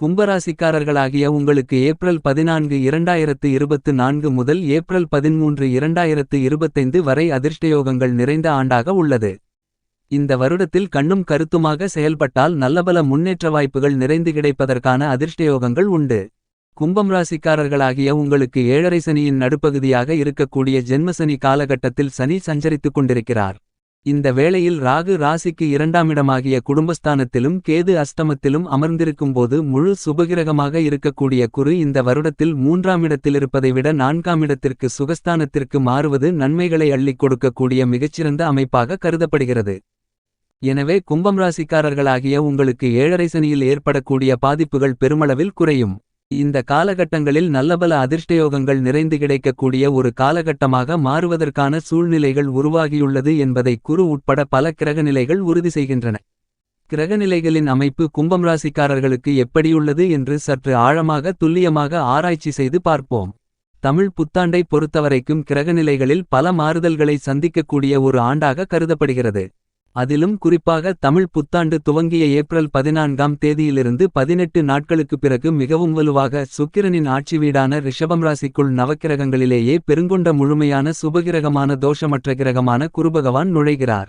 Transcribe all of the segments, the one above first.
கும்பராசிக்காரர்களாகிய உங்களுக்கு ஏப்ரல் பதினான்கு இரண்டாயிரத்து இருபத்து நான்கு முதல் ஏப்ரல் பதிமூன்று இரண்டாயிரத்து இருபத்தைந்து வரை அதிர்ஷ்டயோகங்கள் நிறைந்த ஆண்டாக உள்ளது. இந்த வருடத்தில் கண்ணும் கருத்துமாக செயல்பட்டால் நல்லபல முன்னேற்ற வாய்ப்புகள் நிறைந்து கிடைப்பதற்கான அதிர்ஷ்டயோகங்கள் உண்டு. கும்பம் ராசிக்காரர்களாகிய உங்களுக்கு ஏழரை சனியின் நடுப்பகுதியாக இருக்கக்கூடிய ஜென்மசனி காலகட்டத்தில் சனி சஞ்சரித்துக் கொண்டிருக்கிறார். இந்த வேளையில் ராகு ராசிக்கு இரண்டாமிடமாகிய குடும்பஸ்தானத்திலும் கேது அஷ்டமத்திலும் அமர்ந்திருக்கும்போது முழு சுபகிரகமாக இருக்கக்கூடிய குரு இந்த வருடத்தில் மூன்றாமிடத்திலிருப்பதை விட நான்காமிடத்திற்கு சுகஸ்தானத்திற்கு மாறுவது நன்மைகளை அள்ளிக் கொடுக்கக்கூடிய மிகச்சிறந்த அமைப்பாக கருதப்படுகிறது. எனவே கும்பம் ராசிக்காரர்களாகிய உங்களுக்கு ஏழரை சனியில் ஏற்படக்கூடிய பாதிப்புகள் பெருமளவில் குறையும். இந்த காலகட்டங்களில் நல்லபல அதிர்ஷ்டயோகங்கள் நிறைந்து கிடைக்கக்கூடிய ஒரு காலகட்டமாக மாறுவதற்கான சூழ்நிலைகள் உருவாகியுள்ளது என்பதை குரு உட்பட பல கிரகநிலைகள் உறுதி செய்கின்றன. கிரகநிலைகளின் அமைப்பு கும்பம் ராசிக்காரர்களுக்கு எப்படியுள்ளது என்று சற்று ஆழமாக துல்லியமாக ஆராய்ச்சி செய்து பார்ப்போம். தமிழ் புத்தாண்டை பொறுத்தவரைக்கும் கிரகநிலைகளில் பல மாறுதல்களை சந்திக்கக்கூடிய ஒரு ஆண்டாக கருதப்படுகிறது. அதிலும் குறிப்பாக தமிழ் புத்தாண்டு துவங்கிய ஏப்ரல் பதினான்காம் தேதியிலிருந்து பதினெட்டு நாட்களுக்குப் பிறகு மிகவும் வலுவாக சுக்கிரனின் ஆட்சி வீடான ரிஷபம் ராசிக்குள் நவக்கிரகங்களிலேயே பெருங்கொண்ட முழுமையான சுபகிரகமான தோஷமற்ற கிரகமான குருபகவான் நுழைகிறார்.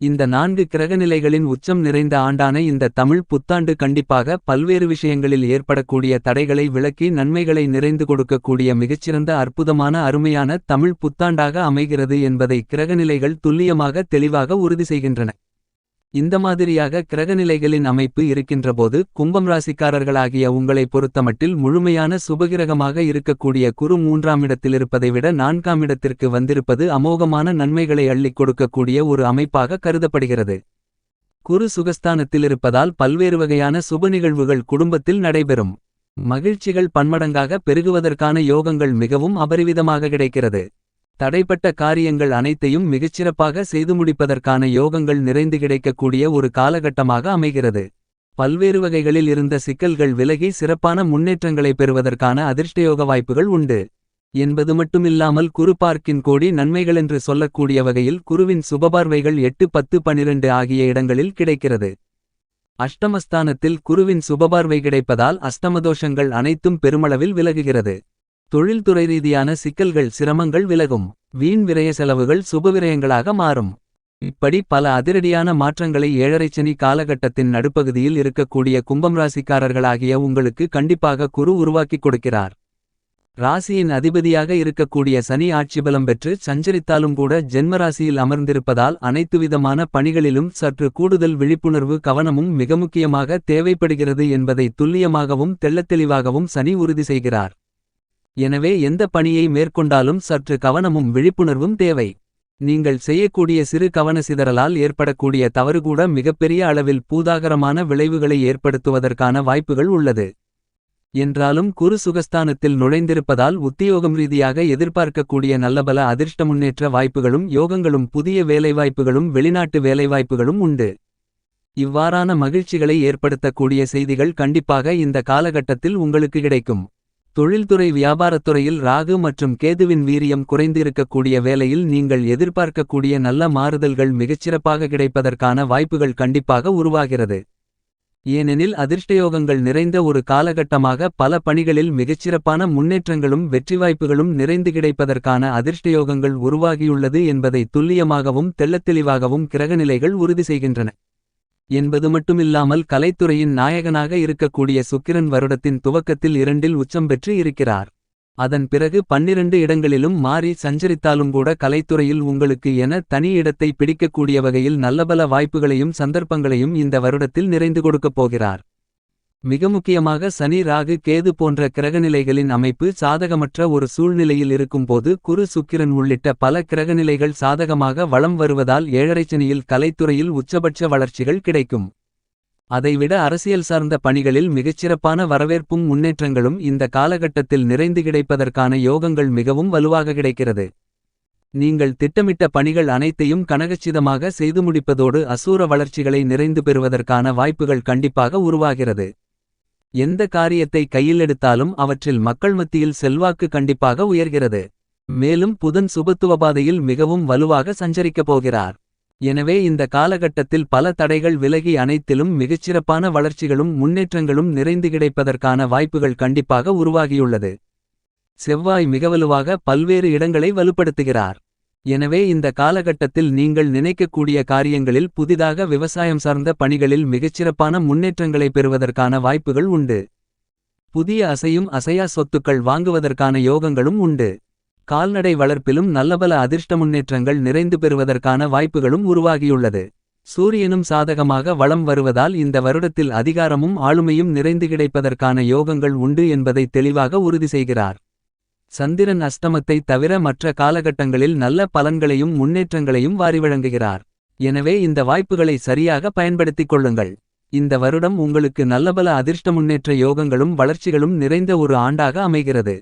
இந்த நான்கு கிரகநிலைகளின் உச்சம் நிறைந்த ஆண்டான இந்த தமிழ் புத்தாண்டு கண்டிப்பாக பல்வேறு விஷயங்களில் ஏற்படக்கூடிய தடைகளை விளக்கி நன்மைகளை நிறைந்து கொடுக்கக்கூடிய மிகச்சிறந்த அற்புதமான அருமையான தமிழ் புத்தாண்டாக அமைகிறது என்பதை கிரகநிலைகள் துல்லியமாக தெளிவாக உறுதி செய்கின்றன. இந்த மாதிரியாக கிரகநிலைகளின் அமைப்பு இருக்கின்றபோது கும்பம் ராசிக்காரர்களாகிய உங்களை பொறுத்தமட்டில் முழுமையான சுபகிரகமாக இருக்கக்கூடிய குரு மூன்றாம் இடத்திலிருப்பதை விட நான்காம் இடத்திற்கு வந்திருப்பது அமோகமான நன்மைகளை அள்ளிக் கொடுக்கக்கூடிய ஒரு அமைப்பாக கருதப்படுகிறது. குரு சுகஸ்தானத்தில் இருப்பதால் பல்வேறு வகையான சுப நிகழ்வுகள் குடும்பத்தில் நடைபெறும். மகிழ்ச்சிகள் பன்மடங்காக பெருகுவதற்கான யோகங்கள் மிகவும் அபரிவிதமாக கிடைக்கிறது. தடைப்பட்ட காரியங்கள் அனைத்தையும் மிகச்சிறப்பாக செய்து முடிப்பதற்கான யோகங்கள் நிறைந்து கிடைக்கக்கூடிய ஒரு காலகட்டமாக அமைகிறது. பல்வேறு வகைகளில் இருந்த சிக்கல்கள் விலகி சிறப்பான முன்னேற்றங்களை பெறுவதற்கான அதிர்ஷ்டயோக வாய்ப்புகள் உண்டு. என்பது மட்டுமில்லாமல் குரு பார்க்கின் கோடி நன்மைகளென்று சொல்லக்கூடிய வகையில் குருவின் சுபபார்வைகள் எட்டு பத்து பனிரெண்டு ஆகிய இடங்களில் கிடைக்கிறது. அஷ்டமஸ்தானத்தில் குருவின் சுபபார்வை கிடைப்பதால் அஷ்டமதோஷங்கள் அனைத்தும் பெருமளவில் விலகுகிறது. தொழில்துறை ரீதியான சிக்கல்கள் சிரமங்கள் விலகும். வீண் விரய செலவுகள் சுபவிரயங்களாக மாறும். இப்படி பல அதிரடியான மாற்றங்களை ஏழரைச்சனி காலகட்டத்தின் நடுப்பகுதியில் இருக்கக்கூடிய கும்பம் ராசிக்காரர்களாகிய உங்களுக்கு கண்டிப்பாக குரு உருவாக்கிக் கொடுக்கிறார். ராசியின் அதிபதியாக இருக்கக்கூடிய சனி ஆட்சிபலம் பெற்று சஞ்சரித்தாலும் கூட ஜென்மராசியில் அமர்ந்திருப்பதால் அனைத்துவிதமான பணிகளிலும் சற்று கூடுதல் விழிப்புணர்வு கவனமும் மிக முக்கியமாக தேவைப்படுகிறது என்பதை துல்லியமாகவும் தெள்ளத்தெளிவாகவும் சனி உறுதி செய்கிறார். எனவே எந்த பணியை மேற்கொண்டாலும் சற்று கவனமும் விழிப்புணர்வும் தேவை. நீங்கள் செய்யக்கூடிய சிறு கவன சிதறலால் ஏற்படக்கூடிய தவறு கூட மிகப்பெரிய அளவில் பூதாகரமான விளைவுகளை ஏற்படுத்துவதற்கான வாய்ப்புகள் உள்ளது. என்றாலும் குரு சுகஸ்தானத்தில் நுழைந்திருப்பதால் உத்தியோகம் ரீதியாக எதிர்பார்க்கக்கூடிய நல்லபல அதிர்ஷ்ட முன்னேற்ற வாய்ப்புகளும் யோகங்களும் புதிய வேலைவாய்ப்புகளும் வெளிநாட்டு வேலைவாய்ப்புகளும் உண்டு. இவ்வாறான மகிழ்ச்சிகளை ஏற்படுத்தக்கூடிய செய்திகள் கண்டிப்பாக இந்த காலகட்டத்தில் உங்களுக்கு கிடைக்கும். தொழில்துறை வியாபாரத்துறையில் ராகு மற்றும் கேதுவின் வீரியம் குறைந்திருக்கக்கூடிய வேலையில் வேளையில் நீங்கள் எதிர்பார்க்கக்கூடிய நல்ல மாறுதல்கள் மிகச்சிறப்பாக கிடைப்பதற்கான வாய்ப்புகள் கண்டிப்பாக உருவாகிறது. ஏனெனில் அதிர்ஷ்டயோகங்கள் நிறைந்த ஒரு காலகட்டமாக பல பணிகளில் மிகச்சிறப்பான முன்னேற்றங்களும் வெற்றி வாய்ப்புகளும் நிறைந்து கிடைப்பதற்கான அதிர்ஷ்டயோகங்கள் உருவாகியுள்ளது என்பதை துல்லியமாகவும் தெள்ளத்தெளிவாகவும் கிரகநிலைகள் உறுதி செய்கின்றன. என்பது மட்டுமில்லாமல் கலைத்துறையின் நாயகனாக இருக்கக்கூடிய சுக்கிரன் வருடத்தின் துவக்கத்தில் இரண்டில் உச்சம் பெற்று இருக்கிறார். அதன் பிறகு பன்னிரண்டு இடங்களிலும் மாறி சஞ்சரித்தாலும் கூட கலைத்துறையில் உங்களுக்கு என தனி இடத்தை பிடிக்கக்கூடிய வகையில் நல்லபல வாய்ப்புகளையும் சந்தர்ப்பங்களையும் இந்த வருடத்தில் நிறைந்து கொடுக்கப் போகிறார். மிக முக்கியமாக சனி ராகு கேது போன்ற கிரகநிலைகளின் அமைப்பு சாதகமற்ற ஒரு சூழ்நிலையில் இருக்கும்போது குரு சுக்கிரன் உள்ளிட்ட பல கிரகநிலைகள் சாதகமாக வளம் வருவதால் ஏழரைச்சனியில் கலைத்துறையில் உச்சபட்ச வளர்ச்சிகள் கிடைக்கும். அதைவிட அரசியல் சார்ந்த பணிகளில் மிகச்சிறப்பான வரவேற்பும் முன்னேற்றங்களும் இந்த காலகட்டத்தில் நிறைந்து கிடைப்பதற்கான யோகங்கள் மிகவும் வலுவாக கிடைக்கிறது. நீங்கள் திட்டமிட்ட பணிகள் அனைத்தையும் கனகச்சிதமாக செய்து முடிப்பதோடு அசூர வளர்ச்சிகளை நிறைந்து பெறுவதற்கான வாய்ப்புகள் கண்டிப்பாக உருவாகிறது. எந்த காரியத்தை கையில் எடுத்தாலும் அவற்றில் மக்கள் மத்தியில் செல்வாக்கு கண்டிப்பாக உயர்கிறது. மேலும் புதன் சுபத்துவபாதையில் மிகவும் வலுவாக சஞ்சரிக்கப் போகிறார். எனவே இந்த காலகட்டத்தில் பல தடைகள் விலகி அனைத்திலும் மிகச்சிறப்பான வளர்ச்சிகளும் முன்னேற்றங்களும் நிறைந்து கிடைப்பதற்கான வாய்ப்புகள் கண்டிப்பாக உருவாகியுள்ளது. செவ்வாய் மிகவலுவாக பல்வேறு இடங்களை வலுப்படுத்துகிறார். எனவே இந்த காலகட்டத்தில் நீங்கள் நினைக்கக்கூடிய காரியங்களில் புதிதாக விவசாயம் சார்ந்த பணிகளில் மிகச்சிறப்பான முன்னேற்றங்களை பெறுவதற்கான வாய்ப்புகள் உண்டு. புதிய அசையும் அசையா சொத்துக்கள் வாங்குவதற்கான யோகங்களும் உண்டு. கால்நடை வளர்ப்பிலும் நல்லபல அதிர்ஷ்ட முன்னேற்றங்கள் நிறைந்து பெறுவதற்கான வாய்ப்புகளும் உருவாகியுள்ளது. சூரியனும் சாதகமாக வளம் வருவதால் இந்த வருடத்தில் அதிகாரமும் ஆளுமையும் நிறைந்து கிடைப்பதற்கான யோகங்கள் உண்டு என்பதை தெளிவாக உறுதி செய்கிறார். சந்திரன் அஷ்டமத்தை தவிர மற்ற காலகட்டங்களில் நல்ல பலன்களையும் முன்னேற்றங்களையும் வாரி வழங்குகிறார். எனவே இந்த வாய்ப்புகளை சரியாக பயன்படுத்திக் கொள்ளுங்கள். இந்த வருடம் உங்களுக்கு நல்லபல அதிர்ஷ்ட முன்னேற்ற யோகங்களும் வளர்ச்சிகளும் நிறைந்த ஒரு ஆண்டாக அமைகிறது.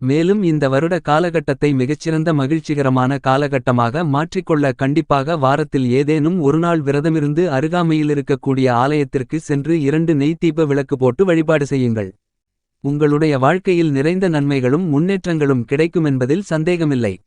மேலும் இந்த வருட காலகட்டத்தை மிகச்சிறந்த மகிழ்ச்சிகரமான காலகட்டமாக மாற்றிக்கொள்ள கண்டிப்பாக வாரத்தில் ஏதேனும் ஒருநாள் விரதமிருந்து அருகாமையில் இருக்கக்கூடிய ஆலயத்திற்கு சென்று இரண்டு நெய்த்தீப விளக்கு போட்டு வழிபாடு செய்யுங்கள். உங்களுடைய வாழ்க்கையில் நிறைந்த நன்மைகளும் முன்னேற்றங்களும் கிடைக்குமென்பதில் சந்தேகமில்லை.